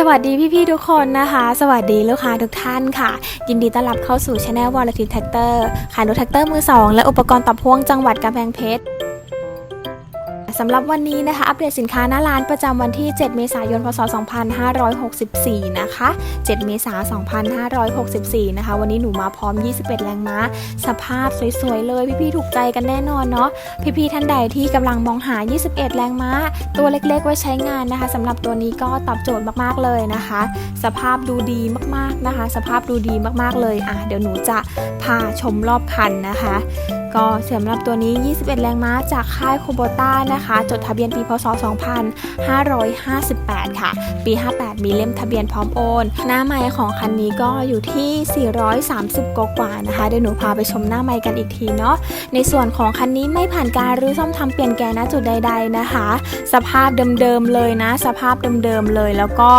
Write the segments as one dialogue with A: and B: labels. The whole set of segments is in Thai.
A: สวัสดีพี่ๆทุกคนนะคะ สวัสดีลูกค้าทุกท่านค่ะ ยินดีต้อนรับเข้าสู่ช anel วอลตินแท็กเตอร์ขายรถแท็กเตอร์มือ 2 และอุปกรณ์ตับพ่วงจังหวัดกำแพงเพชร สำหรับวันนี้นะคะ อัปเดตสินค้าหน้าร้านประจำวันที่ 7 เมษายน พศ 2564 นะคะ 7 เมษายน 2564 นะคะ วันนี้หนูมาพร้อม 21 แรงม้า สภาพสวยๆ เลย พี่ๆ ถูกใจกันแน่นอนเนาะ พี่ๆ ท่านใดที่กำลังมองหา 21 แรงม้า ตัวเล็กๆ ไว้ใช้งานนะคะสำหรับตัวนี้ก็ตอบโจทย์มากๆ เลยนะคะ สภาพดูดีมากๆ นะคะ สภาพดูดีมากๆ เลย อะ เดี๋ยวหนูจะพาชมรอบคันนะคะ ก็สำหรับตัวนี้ 21 แรงม้าจากค่ายโคโบต้านะคะ จดทะเบียนปีพศ 2558 ค่ะ ปี 58 มีเล่มทะเบียนพร้อมโอน หน้าไม้ของคันนี้ก็อยู่ที่ 430 กว่าๆนะคะ เดี๋ยวหนูพาไปชมหน้าไม้กันอีกทีเนาะ ในส่วนของคันนี้ไม่ผ่านการรื้อซ่อมทำเปลี่ยนแกนณจุดใด ๆนะคะ สภาพเดิมๆเลยนะ สภาพเดิมๆเลย แล้วก็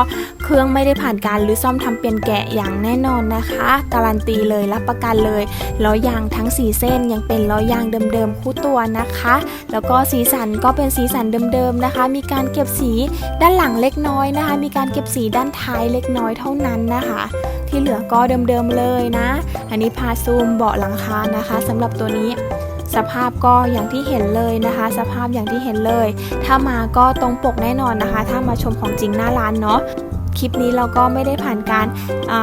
A: เครื่องไม่ได้ผ่านการรื้อซ่อมทำเปลี่ยนแกะอย่างแน่นอนนะคะ การันตีเลยรับประกันเลยล้อยางทั้ง 4 เส้นยังเป็นล้อยางเดิมๆคู่ตัวนะคะ แล้วก็สีสันก็เป็นสีสันเดิมๆนะคะ มีการเก็บสีด้านหลังเล็กน้อยนะคะ มีการเก็บสีด้านท้ายเล็กน้อยเท่านั้นนะคะ ที่เหลือก็เดิมๆเลยนะ อันนี้พาซูมเบาะหลังคานะคะสำหรับตัวนี้สภาพก็อย่างที่เห็นเลยนะคะ สภาพอย่างที่เห็นเลย ถ้ามาก็ตรงปกแน่นอนนะคะ ถ้ามาชมของจริงหน้าร้านเนาะคลิปนี้เราก็ไม่ได้ผ่านการ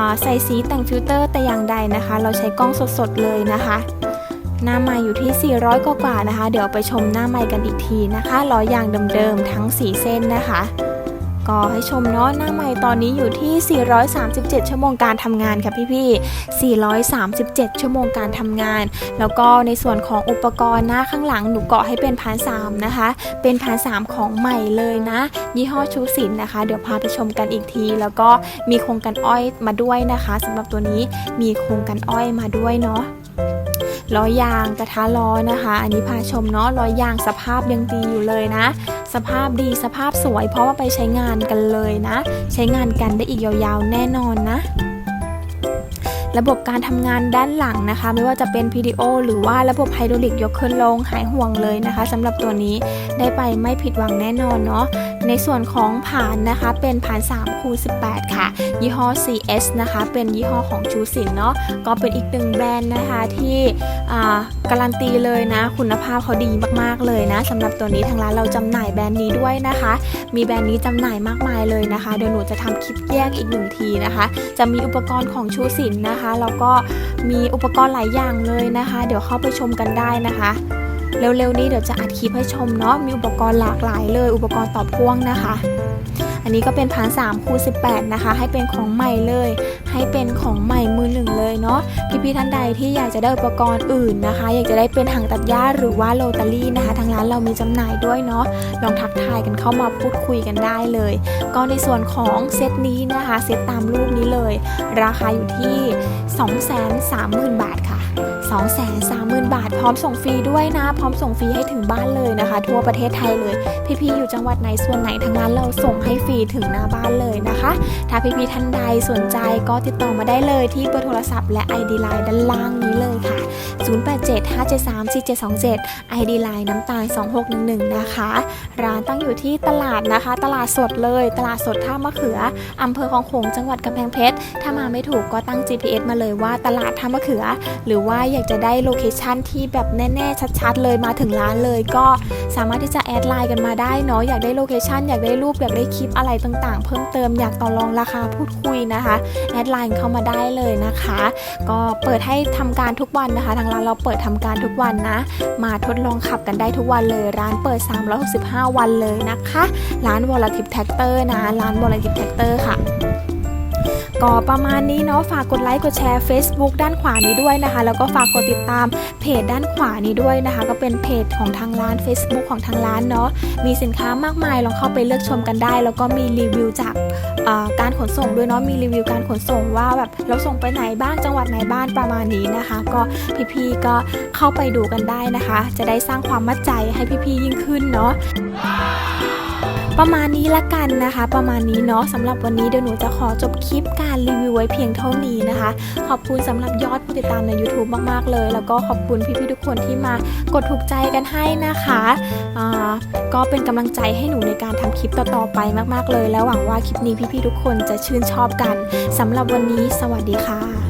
A: าใส่สีแต่งฟิลเตอร์แต่อย่างใดนะคะ เราใช้กล้องสดๆเลยนะคะ หน้าไม้อยู่ที่ 400 กว่าๆนะคะ เดี๋ยวไปชมหน้าไม้กันอีกทีนะคะล้อยางเดิมๆทั้ง 4 เส้นนะคะ ก็ให้ชมเนาะหน้าไม้ตอนนี้อยู่ที่ 437 ชั่วโมงการทำงานค่ะพี่ๆ437 ชั่วโมงการทำงาน แล้วก็ในส่วนของอุปกรณ์หน้าข้างหลังหนูเกาะให้เป็นพานสามนะคะ เป็นพานสามของใหม่เลยนะ ยี่ห้อชูสินนะคะ เดี๋ยวพาไปชมกันอีกที แล้วก็มีโครงกันอ้อยมาด้วยนะคะสำหรับตัวนี้มีโครงกันอ้อยมาด้วยเนาะ ล้อยางกระทะล้อนะคะ อันนี้พาชมเนาะล้อยางสภาพยังดีอยู่เลยนะ สภาพดีสภาพสวย เพราะว่าไปใช้งานกันเลยนะ ใช้งานกันได้อีกยาวๆแน่นอนนะ ระบบการทำงานด้านหลังนะคะ ไม่ว่าจะเป็น PDO หรือว่าระบบไฮดรอลิกยกขึ้นลงหายห่วงเลยนะคะสำหรับตัวนี้ได้ไปไม่ผิดหวังแน่นอนเนาะในส่วนของผ่านนะคะเป็นผ่าน3คูณ18 ค่ะ ยี่ห้อ CS นะคะ เป็นยี่ห้อของชูสินเนาะก็เป็นอีกหนึ่งแบรนด์นะคะที่ การันตีเลยนะ คุณภาพเขาดีมากๆเลยนะสำหรับตัวนี้ทางร้านเราจำหน่ายแบรนด์นี้ด้วยนะคะ มีแบรนด์นี้จำหน่ายมากมายเลยนะคะเดี๋ยวหนูจะทำคลิปแยกอีกหนึ่งทีนะคะ จะมีอุปกรณ์ของชูสินนะคะแล้วก็มีอุปกรณ์หลายอย่างเลยนะคะ เดี๋ยวเข้าไปชมกันได้นะคะเร็วๆนี้เดี๋ยวจะอัดคลิปให้ชมเนาะมีอุปกรณ์หลากหลายเลย อุปกรณ์ต่อพ่วงนะคะ อันนี้ก็เป็นพาน3คูณ18นะคะ ให้เป็นของใหม่เลย ให้เป็นของใหม่มือหนึ่งเลยเนาะพี่ๆท่านใดที่อยากจะได้อุปกรณ์อื่นนะคะ อยากจะได้เป็นถังตัดหญ้าหรือว่าโรตารี่นะคะ ทางร้านเรามีจำหน่ายด้วยเนาะลองทักทายกันเข้ามาพูดคุยกันได้เลย ก็ในส่วนของเซตนี้นะคะเซตตามรูปนี้เลย ราคาอยู่ที่ 230,000 บาทค่ะ 230,000 บาท พร้อมส่งฟรีด้วยนะ พร้อมส่งฟรีให้ถึงบ้านเลยนะคะ ทั่วประเทศไทยเลย พี่ๆอยู่จังหวัดไหนส่วนไหนทางร้านเราส่งให้ฟรีถึงหน้าบ้านเลยนะคะ ถ้าพี่ๆท่านใดสนใจก็ติดต่อมาได้เลยที่เบอร์โทรศัพท์และ ID Line ด้านล่างนี้เลยค่ะ 0875734727 ID Line น้ำตาล 2611 นะคะ ร้านตั้งอยู่ที่ตลาดนะคะ ตลาดสดเลย ตลาดสดท่ามะเขืออำเภอคลองโขงจังหวัดกำแพงเพชร ถ้ามาไม่ถูกก็ตั้ง GPS มาเลยว่าตลาดท่ามะเขือ หรือว่าอยากจะได้โลเคชันที่แบบแน่ๆชัดๆเลยมาถึงร้านเลย ก็สามารถที่จะแอดไลน์กันมาได้เนาะอยากได้โลเคชันอยากได้รูปอยากได้คลิปอะไรต่างๆ เพิ่มเติมอยากต่อรองราคาพูดคุยนะคะแอดไลน์เข้ามาได้เลยนะคะ ก็เปิดให้ทำการทุกวันนะคะ ทางร้านเราเปิดทำการทุกวันนะ มาทดลองขับกันได้ทุกวันเลย ร้านเปิด 365 วันเลยนะคะ ร้านวอลทิปแท็กเตอร์นะ ร้านวอลทิปแท็กเตอร์ค่ะ ก็ประมาณนี้เนาะฝากกดไลค์กดแชร์ Facebook ด้านขวานี้ด้วยนะคะ แล้วก็ฝากกดติดตามเพจด้านขวานี้ด้วยนะคะ ก็เป็นเพจของทางร้าน Facebook ของทางร้านเนาะมีสินค้ามากมายลองเข้าไปเลือกชมกันได้ แล้วก็มีรีวิวจากการขนส่งด้วยเนาะมีรีวิวการขนส่งว่าแบบเราส่งไปไหนบ้างจังหวัดไหนบ้างประมาณนี้นะคะ ก็พี่ๆก็เข้าไปดูกันได้นะคะ จะได้สร้างความมั่นใจให้พี่ๆยิ่งขึ้นเนาะ ประมาณนี้ละกันนะคะ ประมาณนี้เนาะสำหรับวันนี้เดี๋ยวหนูจะขอจบคลิปการรีวิวไว้เพียงเท่านี้นะคะ ขอบคุณสำหรับยอดผู้ติดตามใน YouTube มากๆเลย แล้วก็ขอบคุณพี่ๆทุกคนที่มากดถูกใจกันให้นะคะก็เป็นกำลังใจให้หนูในการทำคลิปต่อๆไปมากๆเลย แล้วหวังว่าคลิปนี้พี่ๆทุกคนจะชื่นชอบกันสำหรับวันนี้สวัสดีค่ะ